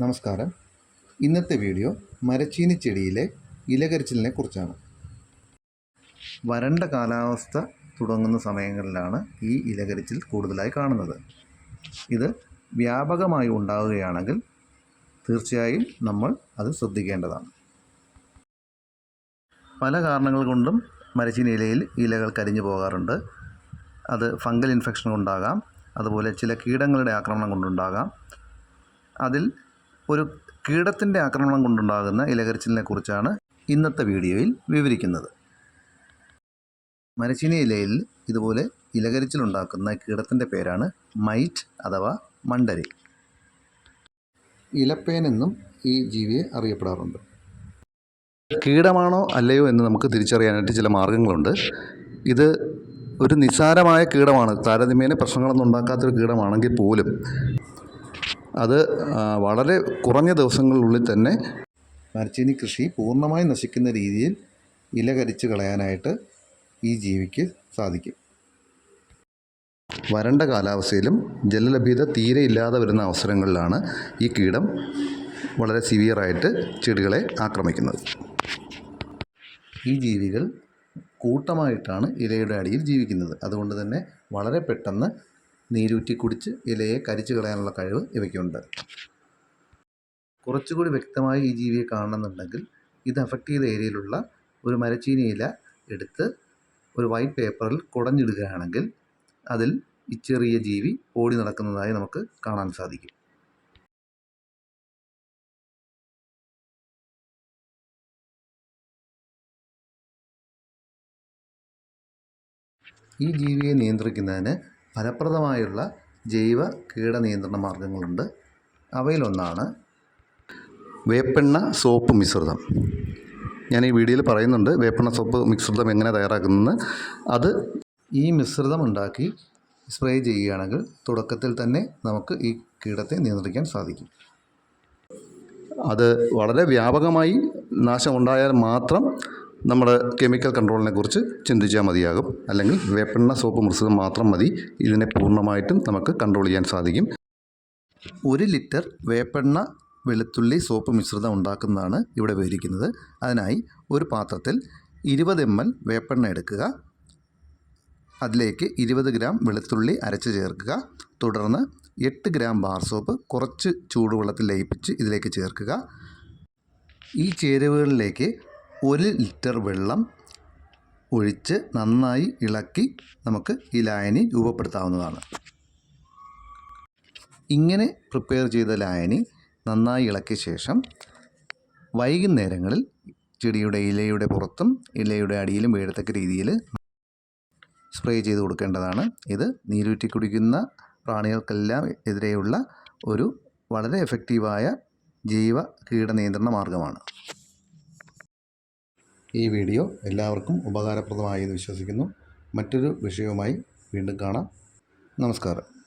നമസ്കാരം. ഇന്നത്തെ വീഡിയോ മരച്ചീനി ചെടിയിലെ ഇലകരിച്ചിലിനെ കുറിച്ചാണ്. വരണ്ട കാലാവസ്ഥ തുടങ്ങുന്ന സമയങ്ങളിലാണ് ഈ ഇലകരിച്ചിൽ കൂടുതലായി കാണുന്നത്. ഇത് വ്യാപകമായി ഉണ്ടാവുകയാണെങ്കിൽ തീർച്ചയായും നമ്മൾ അത് ശ്രദ്ധിക്കേണ്ടതാണ്. പല കാരണങ്ങൾ കൊണ്ടും മരച്ചീനി ഇലയിൽ ഇലകൾ കരിഞ്ഞു പോകാറുണ്ട്. അത് ഫംഗൽ ഇൻഫെക്ഷൻ കൊണ്ടാകാം. അതുപോലെ ചില കീടങ്ങളുടെ ആക്രമണം കൊണ്ടുണ്ടാകാം. അതിൽ ഒരു കീടത്തിന്റെ ആക്രമണം കൊണ്ടുണ്ടാകുന്ന ഇലകരിച്ചിലിനെ കുറിച്ചാണ് ഇന്നത്തെ വീഡിയോയിൽ വിവരിക്കുന്നത്. മരച്ചീനി ഇലയിൽ ഇതുപോലെ ഇലകരിച്ചിലുണ്ടാക്കുന്ന കീടത്തിന്റെ പേരാണ് മൈറ്റ് അഥവാ മണ്ടരി. ഇലപ്പേൻ എന്നും ഈ ജീവിയെ അറിയപ്പെടാറുണ്ട്. കീടമാണോ അല്ലയോ എന്ന് നമുക്ക് തിരിച്ചറിയാനായിട്ട് ചില മാർഗങ്ങളുണ്ട്. ഇത് ഒരു നിസ്സാരമായ കീടമാണ്. താരതമ്യേന പ്രശ്നങ്ങളൊന്നും ഉണ്ടാക്കാത്തൊരു കീടമാണെങ്കിൽ പോലും അത് വളരെ കുറഞ്ഞ ദിവസങ്ങളിലുള്ളിൽ തന്നെ മരച്ചീനി കൃഷി പൂർണമായി നശിക്കുന്ന രീതിയിൽ ഇല കളയാനായിട്ട് ഈ ജീവിക്ക് സാധിക്കും. വരണ്ട കാലാവസ്ഥയിലും ജലലഭ്യത തീരെ ഇല്ലാതെ വരുന്ന അവസരങ്ങളിലാണ് ഈ കീടം വളരെ സിവിയറായിട്ട് ചെടികളെ ആക്രമിക്കുന്നത്. ഈ ജീവികൾ കൂട്ടമായിട്ടാണ് ഇലയുടെ അടിയിൽ ജീവിക്കുന്നത്. അതുകൊണ്ട് തന്നെ വളരെ പെട്ടെന്ന് നീരൂറ്റി കുടിച്ച് ഇലയെ കരിച്ചു കളയാനുള്ള കഴിവ് ഇവയ്ക്കുണ്ട്. കുറച്ചുകൂടി വ്യക്തമായി ഈ ജീവിയെ കാണണമെന്നുണ്ടെങ്കിൽ ഇത് അഫക്റ്റ് ചെയ്ത ഏരിയയിലുള്ള ഒരു മരച്ചീനി ഇല എടുത്ത് ഒരു വൈറ്റ് പേപ്പറിൽ കുടഞ്ഞിടുകയാണെങ്കിൽ അതിൽ ഈ ചെറിയ ജീവി ഓടി നടക്കുന്നതായി നമുക്ക് കാണാൻ സാധിക്കും. ഈ ജീവിയെ നിയന്ത്രിക്കുന്നതിന് ഫലപ്രദമായുള്ള ജൈവ കീടനിയന്ത്രണ മാർഗങ്ങളുണ്ട്. അവയിലൊന്നാണ് വേപ്പെണ്ണ സോപ്പ് മിശ്രിതം. ഞാൻ ഈ വീഡിയോയിൽ പറയുന്നുണ്ട് വേപ്പെണ്ണ സോപ്പ് മിശ്രിതം എങ്ങനെ തയ്യാറാക്കുന്നത് അത് ഈ മിശ്രിതം ഉണ്ടാക്കി സ്പ്രേ ചെയ്യുകയാണെങ്കിൽ തുടക്കത്തിൽ തന്നെ നമുക്ക് ഈ കീടത്തെ നിയന്ത്രിക്കാൻ സാധിക്കും. അത് വളരെ വ്യാപകമായി നാശമുണ്ടായാൽ മാത്രം നമ്മൾ കെമിക്കൽ കൺട്രോളിനെ കുറിച്ച് ചിന്തിച്ചാൽ മതിയാകും. അല്ലെങ്കിൽ വേപ്പെണ്ണ സോപ്പ് മിശ്രിതം മാത്രം മതി. ഇതിനെ പൂർണമായിട്ടും നമുക്ക് കൺട്രോൾ ചെയ്യാൻ സാധിക്കും. ഒരു ലിറ്റർ വേപ്പെണ്ണ വെളുത്തുള്ളി സോപ്പ് മിശ്രിതം ഉണ്ടാക്കുന്നതാണ് ഇവിടെ വിവരിക്കുന്നത് അതിനായി ഒരു പാത്രത്തിൽ ഇരുപത് എം എൽ വേപ്പെണ്ണ എടുക്കുക. അതിലേക്ക് ഇരുപത് ഗ്രാം വെളുത്തുള്ളി അരച്ച് ചേർക്കുക. തുടർന്ന് എട്ട് ഗ്രാം ബാർ സോപ്പ് കുറച്ച് ചൂടുവെള്ളത്തിൽ ലയിപ്പിച്ച് ഇതിലേക്ക് ചേർക്കുക. ഈ ചേരുവകളിലേക്ക് ഒരു ലിറ്റർ വെള്ളം ഒഴിച്ച് നന്നായി ഇളക്കി നമുക്ക് ഈ ലായനി രൂപപ്പെടുത്താവുന്നതാണ്. ഇങ്ങനെ പ്രിപ്പയർ ചെയ്ത ലായനി നന്നായി ഇളക്കിയ ശേഷം വൈകുന്നേരങ്ങളിൽ ചെടിയുടെ ഇലയുടെ പുറത്തും ഇലയുടെ അടിയിലും വീഴത്തക്ക രീതിയിൽ സ്പ്രേ ചെയ്ത് കൊടുക്കേണ്ടതാണ്. ഇത് നീരൂറ്റി കുടിക്കുന്ന പ്രാണികൾക്കെല്ലാം എതിരെയുള്ള ഒരു വളരെ എഫക്റ്റീവായ ജൈവ കീടനിയന്ത്രണ മാർഗമാണ്. ഈ വീഡിയോ എല്ലാവർക്കും ഉപകാരപ്രദമായി എന്ന് വിശ്വസിക്കുന്നു. മറ്റൊരു വിഷയവുമായി വീണ്ടും കാണാം. നമസ്കാരം.